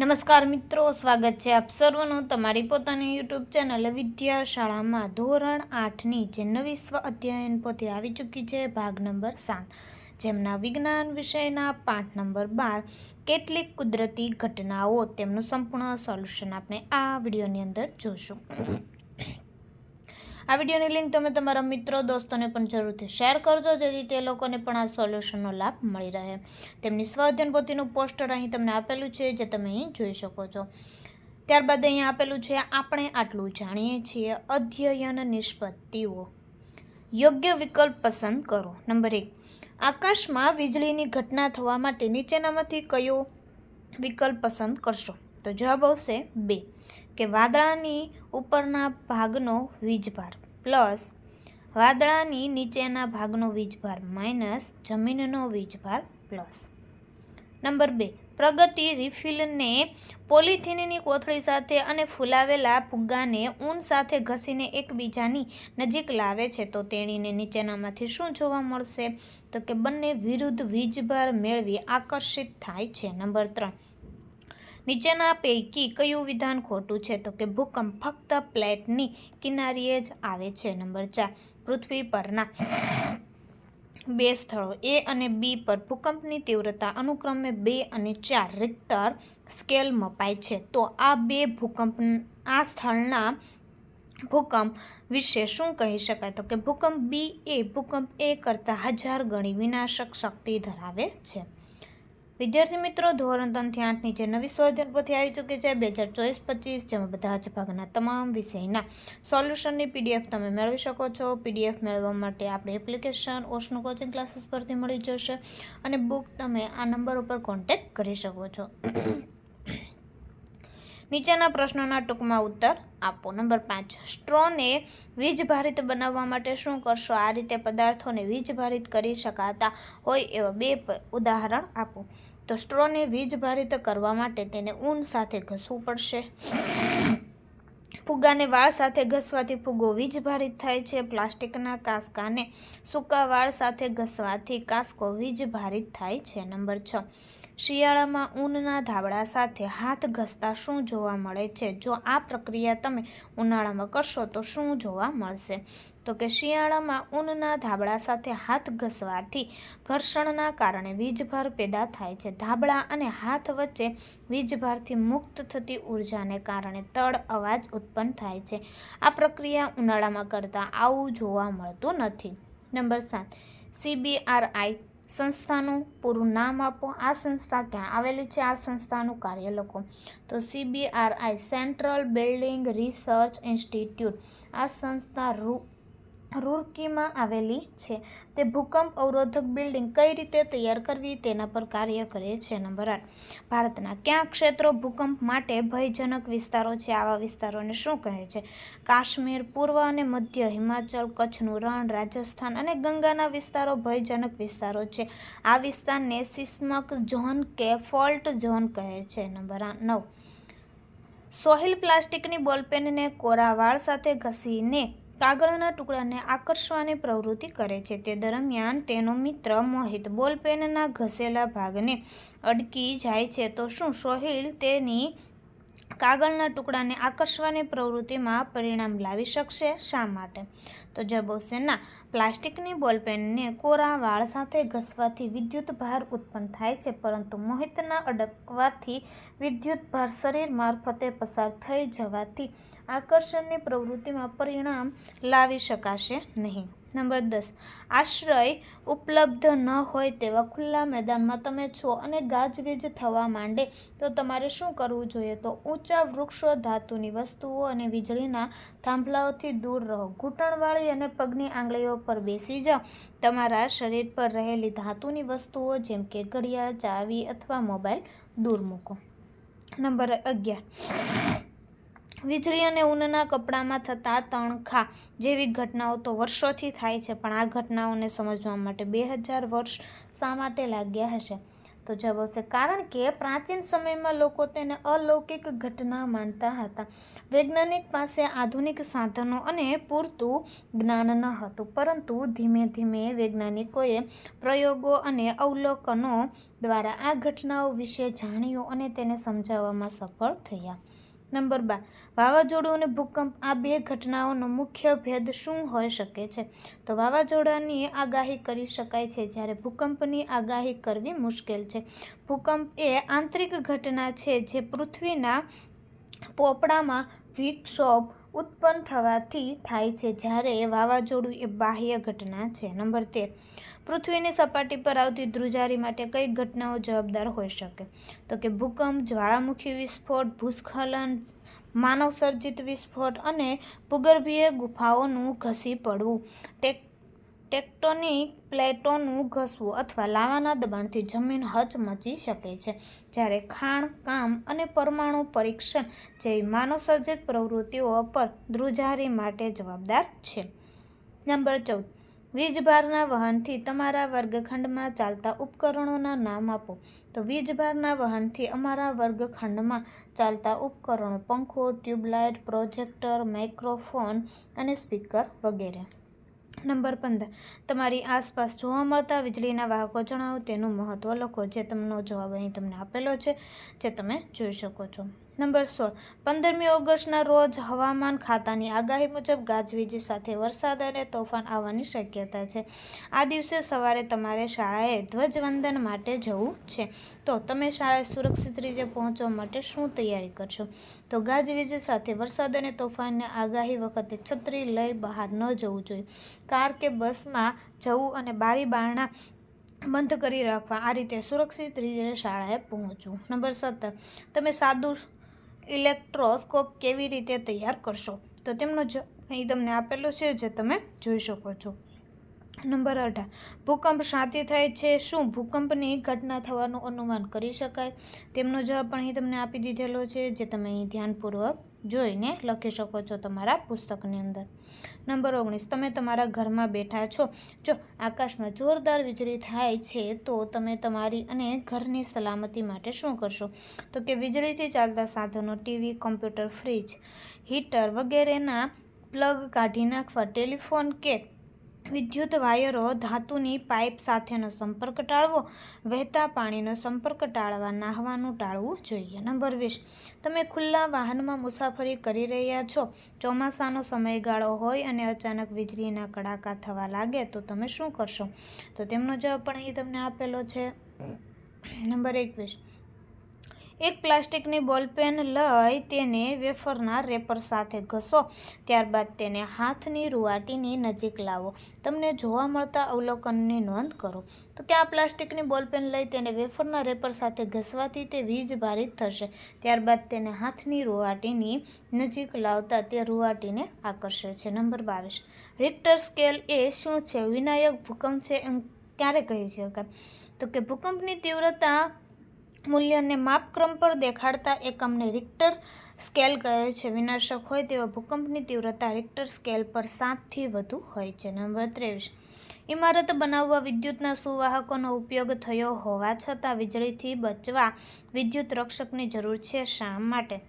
નમસ્કાર મિત્રો, સ્વાગત છે આપ સર્વનું તમારી પોતાની યુટ્યુબ ચેનલ વિદ્યાશાળામાં. ધોરણ આઠની જે નવી સ્વ અધ્યયન પોતે આવી ચૂકી છે, ભાગ નંબર સાત. જેમના વિજ્ઞાન વિષયના પાઠ નંબર બાર, કેટલીક કુદરતી ઘટનાઓ. તેમનું સંપૂર્ણ સોલ્યુશન આપણે આ વિડીયોની અંદર જોશું. આ વિડીયોની લિંક તમે તમારા મિત્રો, દોસ્તોને પણ જરૂરથી શેર કરજો, જેથી તે લોકોને પણ આ સોલ્યુશનનો લાભ મળી રહે. તેમની સ્વાધ્યન પોતીનું પોસ્ટર અહીં તમને આપેલું છે, જે તમે અહીં જોઈ શકો છો. ત્યારબાદ અહીં આપેલું છે, આપણે આટલું જાણીએ છીએ, અધ્યયન નિષ્પત્તિઓ. યોગ્ય વિકલ્પ પસંદ કરો. નંબર એક, આકાશમાં વીજળીની ઘટના થવા માટે નીચેનામાંથી કયો વિકલ્પ પસંદ કરશો? તો જવાબ આવશે બે. કે વાદળાની ઉપરના ભાગનો વીજભાર પ્લસ વાદળાની નીચેના ભાગનો વીજભાર માઇનસ જમીનનો વીજભાર પ્લસ. નંબર બે, પ્રગતિ રિફિલને પોલિથીનની કોથળી સાથે અને ફૂલાવેલા ફુગ્ગાને ઊન સાથે ઘસીને એકબીજાની નજીક લાવે છે. તો તેણીને નીચેનામાંથી શું જોવા મળશે? તો કે બંને વિરુદ્ધ વીજભાર મેળવી આકર્ષિત થાય છે. નંબર ત્રણ નીચેના પૈકી કયું વિધાન ખોટું છે? તો કે ભૂકંપ ફક્ત પ્લેટની કિનારીએ જ આવે છે. નંબર ચાર, પૃથ્વી પરના બે સ્થળો, એ અને બી પર ભૂકંપની તીવ્રતા અનુક્રમે બે અને ચાર રિક્ટર સ્કેલ મપાય છે. તો આ બે ભૂકંપ, આ સ્થળના ભૂકંપ વિશે શું કહી શકાય? તો કે ભૂકંપ બી એ ભૂકંપ એ કરતાં હજાર ગણી વિનાશક શક્તિ ધરાવે છે. વિદ્યાર્થી મિત્રો, ધોરણ ત્રણથી આઠની જે નવી સ્વાધ્યાય પોથી આવી ચૂકી છે, બે હજાર ચોવીસ પચીસ, જેમાં બધા જ ભાગના તમામ વિષયના સોલ્યુશનની પીડીએફ તમે મેળવી શકો છો. પીડીએફ મેળવવા માટે આપણે એપ્લિકેશન, ઓશનું કોચિંગ ક્લાસીસ પરથી મળી જશે અને બુક તમે આ નંબર ઉપર કોન્ટેક્ટ કરી શકો છો. નીચેના પ્રશ્નોના ટૂંકમાં ઉત્તર આપો. નંબર પાંચ, સ્ટ્રોને વીજભારિત બનાવવા માટે શું કરશો? આ રીતે પદાર્થોને વીજભારિત કરી શકાતા હોય એવા બે ઉદાહરણ આપો. તો સ્ટ્રોને વીજભારિત કરવા માટે તેને ઊન સાથે ઘસવું પડશે. ફુગ્ગાને વાળ સાથે ઘસવાથી ફુગ્ગો વીજભારિત થાય છે. પ્લાસ્ટિકના કાસકાને સૂકા વાળ સાથે ઘસવાથી કાંસકો વીજભારિત થાય છે. નંબર છ શિયાળામાં ઊનના ધાબળા સાથે હાથ ઘસતા શું જોવા મળે છે? જો આ પ્રક્રિયા તમે ઉનાળામાં કરશો તો શું જોવા મળશે? તો કે શિયાળામાં ઊનના ધાબળા સાથે હાથ ઘસવાથી ઘર્ષણના કારણે વીજભાર પેદા થાય છે. ધાબળા અને હાથ વચ્ચે વીજભારથી મુક્ત થતી ઉર્જાને કારણે તડ અવાજ ઉત્પન્ન થાય છે. આ પ્રક્રિયા ઉનાળામાં કરતાં આવું જોવા મળતું નથી. નંબર સાત. સીબીઆરઆઈ સંસ્થાનું પૂરું નામ આપો. આ સંસ્થા ક્યાં આવેલી છે? આ સંસ્થાનું કાર્ય લખો. તો CBRI central building research institute આ સંસ્થા રૂ રૂરકીમાં આવેલી છે. તે ભૂકંપ અવરોધક બિલ્ડિંગ કઈ રીતે તૈયાર કરવી તેના પર કાર્ય કરે છે, નંબર આઠ. ભારતના કયા ક્ષેત્રો ભૂકંપ માટે ભયજનક વિસ્તારો છે, આવા વિસ્તારોને શું કહે છે? કાશ્મીર, પૂર્વ અને મધ્ય હિમાચલ, કચ્છનું રણ, રાજસ્થાન અને ગંગાના વિસ્તારો ભયજનક વિસ્તારો છે. આ વિસ્તારને સિસ્મક ઝોન કે ફોલ્ટ ઝોન કહે છે, નંબર નવ. સોહિલ પ્લાસ્ટિકની બોલપેનને કોરા વાળ સાથે ઘસીને કાગળના ટુકડાને આકર્ષવાની પ્રવૃત્તિ કરે છે. તે દરમિયાન તેનો મિત્ર મોહિત બોલપેનના ઘસેલા ભાગને અડકી જાય છે. તો શું સોહિલ તેની કાગળના ટુકડાને આકર્ષવાની પ્રવૃત્તિમાં પરિણામ લાવી શકશે શા માટે? તો જવાબ આવશે ના પ્લાસ્ટિકની બોલપેનને કોરા વાળ સાથે ઘસવાથી વિદ્યુત ભાર ઉત્પન્ન થાય છે, પરંતુ મોહિતના અડકવાથી વિદ્યુત ભાર શરીર મારફતે પસાર થઈ જવાથી આકર્ષણની પ્રવૃત્તિમાં પરિણામ લાવી શકાશે નહીં. નંબર દસ. આશ્રય ઉપલબ્ધ ન હોય તેવા ખુલ્લા મેદાનમાં તમે છો અને ગાજવીજ થવા માંડે તો તમારે શું કરવું જોઈએ? તો ઊંચા વૃક્ષો, ધાતુની વસ્તુઓ અને વીજળીના થાંભલાઓથી દૂર રહો. ઘૂંટણવાળી અને પગની આંગળીઓ પર બેસી જાઓ. તમારા શરીર પર રહેલી ધાતુની વસ્તુઓ જેમ કે ઘડિયાળ, ચાવી અથવા મોબાઈલ દૂર મૂકો. નંબર અગિયાર. વીજળી અને ઊનના કપડામાં થતા તણખા જેવી ઘટનાઓ તો વર્ષોથી થાય છે, પણ આ ઘટનાઓને સમજવા માટે બે હજાર વર્ષ શા માટે લાગ્યા હશે? તો જવાબ આવશે, કારણ કે પ્રાચીન સમયમાં લોકો તેને અલૌકિક ઘટના માનતા હતા. વૈજ્ઞાનિક પાસે આધુનિક સાધનો અને પૂરતું જ્ઞાન ન હતું, પરંતુ ધીમે ધીમે વૈજ્ઞાનિકોએ પ્રયોગો અને અવલોકનો દ્વારા આ ઘટનાઓ વિશે જાણ્યું અને તેને સમજાવવામાં સફળ થયા. નંબર બાર વાવાઝોડું અને ભૂકંપ આ બે ઘટનાઓનો મુખ્ય ભેદ શું હોઈ શકે છે? તો વાવાઝોડાની આગાહી કરી શકાય છે, જ્યારે ભૂકંપની આગાહી કરવી મુશ્કેલ છે. ભૂકંપ એ આંતરિક ઘટના છે જે પૃથ્વીના પોપડામાં વિક્ષોભ ઉત્પન્ન થવાથી થાય છે, જ્યારે વાવાઝોડું એ બાહ્ય ઘટના છે. નંબર તેર. પૃથ્વીની સપાટી પર આવતી ધ્રુજારી માટે કઈ ઘટનાઓ જવાબદાર હોઈ શકે? તો કે ભૂકંપ, જ્વાળામુખી વિસ્ફોટ, ભૂસ્ખલન, માનવસર્જિત વિસ્ફોટ અને ભૂગર્ભીય ગુફાઓનું ઘસી પડવું, ટેક, ટેક્ટોનિક પ્લેટોનું ઘસવું અથવા લાવાના દબાણથી જમીન હચમચી શકે છે. જ્યારે ખાણ, કામ અને પરમાણુ પરીક્ષણ જેવી માનવસર્જિત પ્રવૃત્તિઓ પર ધ્રુજારી માટે જવાબદાર છે. નંબર ચૌદ. વીજભારના વહનથી તમારા વર્ગખંડમાં ચાલતા ઉપકરણોના નામ આપો. તો વીજભારના વહનથી અમારા વર્ગખંડમાં ચાલતા ઉપકરણો, પંખો, ટ્યુબલાઇટ, પ્રોજેક્ટર, માઇક્રોફોન અને સ્પીકર વગેરે. નંબર પંદર. તમારી આસપાસ જોવા મળતા વીજળીના વાહકો જણાવો. તેનું મહત્ત્વ લખો. જે તમનો જવાબ અહીં તમને આપેલો છે, જે તમે જોઈ શકો છો. નંબર સોળ. પંદરમી ઓગસ્ટના રોજ હવામાન ખાતાની આગાહી મુજબ ગાજવીજ સાથે વરસાદ અને તોફાન આવવાની શક્યતા છે. આ દિવસે સવારે તમારે શાળાએ ધ્વજવંદન માટે જવું છે. તો તમે શાળાએ સુરક્ષિત રીતે પહોંચવા માટે શું તૈયારી કરશો? તો ગાજવીજ સાથે વરસાદ અને તોફાનની આગાહી વખતે છત્રી લઈ બહાર ન જવું જોઈએ. કાર કે બસમાં જવું અને બારી બારણા બંધ કરી રાખવા આ રીતે સુરક્ષિત રીતે શાળાએ પહોંચવું. નંબર સત્તર. તમે સાદું ઇલેક્ટ્રોસ્કોપ કેવી રીતે તૈયાર કરશો? તો તેમનો જ અહીં તમને આપેલો છે, જે તમે જોઈ શકો છો. નંબર અઢાર. ભૂકંપ શાંતિ થાય છે, શું ભૂકંપની ઘટના થવાનું અનુમાન કરી શકાય? તેમનો જવાબ પણ અહીં તમને આપી દીધેલો છે, જે તમે અહીં ધ્યાનપૂર્વક જોઈને લખી શકો છો તમારા પુસ્તકની અંદર. નંબર ઓગણીસ. તમે તમારા ઘરમાં બેઠા છો. જો આકાશમાં જોરદાર વીજળી થાય છે, તો તમે તમારી અને ઘરની સલામતી માટે શું કરશો? તો કે વીજળીથી ચાલતા સાધનો, ટીવી, કોમ્પ્યુટર, ફ્રીજ, હીટર વગેરેના પ્લગ કાઢી નાખવા, ટેલિફોન કે વિદ્યુત વાયરો ધાતુની પાઇપ સાથેનો સંપર્ક ટાળવો વહેતા પાણીનો સંપર્ક ટાળવા નાહવાનું ટાળવું જોઈએ. નંબર વીસ. તમે ખુલ્લા વાહનમાં મુસાફરી કરી રહ્યા છો. ચોમાસાનો સમયગાળો હોય અને અચાનક વીજળીના કડાકા થવા લાગે તો તમે શું કરશો? તો તેમનો જવાબ પણ અહીં તમને આપેલો છે. નંબર એકવીસ. એક પ્લાસ્ટિકની બોલપેન લઈ તેને વેફરના રેપર સાથે ઘસો. ત્યારબાદ તેને હાથની રૂવાટીની નજીક લાવો. તમને જોવા મળતા અવલોકનની નોંધ કરો. તો કે આ પ્લાસ્ટિકની બોલપેન લઈ તેને વેફરના રેપર સાથે ઘસવાથી તે વીજ ભારિત થશે. ત્યારબાદ તેને હાથની રૂવાટીની નજીક લાવતા તે રૂવાટીને આકર્ષે છે. નંબર બાવીસ. રિક્ટર સ્કેલ એ શું છે? વિનાયક ભૂકંપ છે એમ ક્યારે કહી શકાય? તો કે ભૂકંપની તીવ્રતા મૂલ્યને માપક્રમ પર દેખાડતા એકમને રિક્ટર સ્કેલ કહે છે. વિનાશક હોય તેવા ભૂકંપની તીવ્રતા રિક્ટર સ્કેલ પર સાતથી વધુ હોય છે. નંબર ત્રેવીસ. ઇમારત બનાવવા વિદ્યુતના સુવાહકોનો ઉપયોગ થયો હોવા છતાં વીજળીથી બચવા વિદ્યુત રક્ષકની જરૂર છે શા માટે?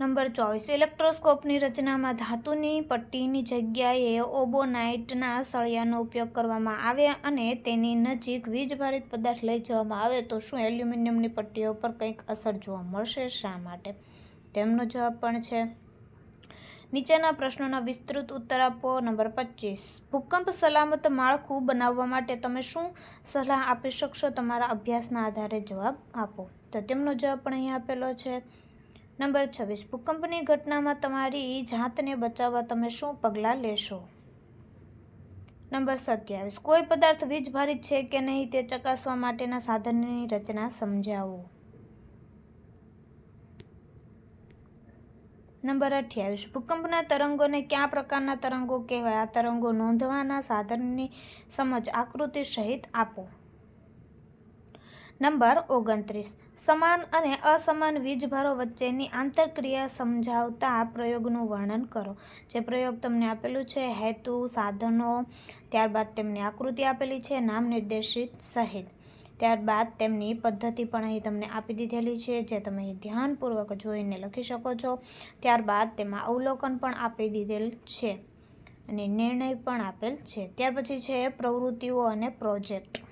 નંબર ચોવીસ. ઇલેક્ટ્રોસ્કોપની રચનામાં ધાતુની પટ્ટીની જગ્યાએ ઓબોનાઇટના સળિયાનો ઉપયોગ કરવામાં આવે અને તેની નજીક વીજભારિત પદાર્થ લઈ જવામાં આવે તો શું એલ્યુમિનિયમની પટ્ટીઓ પર કંઈક અસર જોવા મળશે? શા માટે? તેમનો જવાબ પણ છે. નીચેના પ્રશ્નોના વિસ્તૃત ઉત્તર આપો. નંબર પચીસ. ભૂકંપ સલામત માળખું બનાવવા માટે તમે શું સલાહ આપી શકશો? તમારા અભ્યાસના આધારે જવાબ આપો. તો તેમનો જવાબ પણ અહીં આપેલો છે. નંબર છવ્વીસ, ભૂકંપની ઘટનામાં તમારી જાતને બચાવવા તમે શું પગલાં લેશો? નંબર સત્યાવીસ, કોઈ પદાર્થ વીજભારિત છે કે નહીં તે ચકાસવા માટેના સાધનની રચના સમજાવો. નંબર અઠ્યાવીસ, ભૂકંપના તરંગોને કયા પ્રકારના તરંગો કહેવાય? આ તરંગો નોંધવાના સાધનની સમજ આકૃતિ સહિત આપો. નંબર ઓગણત્રીસ. સમાન અને અસમાન વીજભારો વચ્ચેની આંતરક્રિયા સમજાવતા પ્રયોગનું વર્ણન કરો. જે પ્રયોગ તમને આપેલું છે, હેતુ, સાધનો, ત્યારબાદ તેમની આકૃતિ આપેલી છે, નામ નિર્દેશિત સહિત. ત્યારબાદ તેમની પદ્ધતિ પણ અહીં તમને આપી દીધેલી છે, જે તમે ધ્યાનપૂર્વક જોઈને લખી શકો છો. ત્યારબાદ તેમાં અવલોકન પણ આપી દીધેલ છે અને નિર્ણય પણ આપેલ છે. ત્યાર પછી છે, પ્રવૃત્તિઓ અને પ્રોજેક્ટ.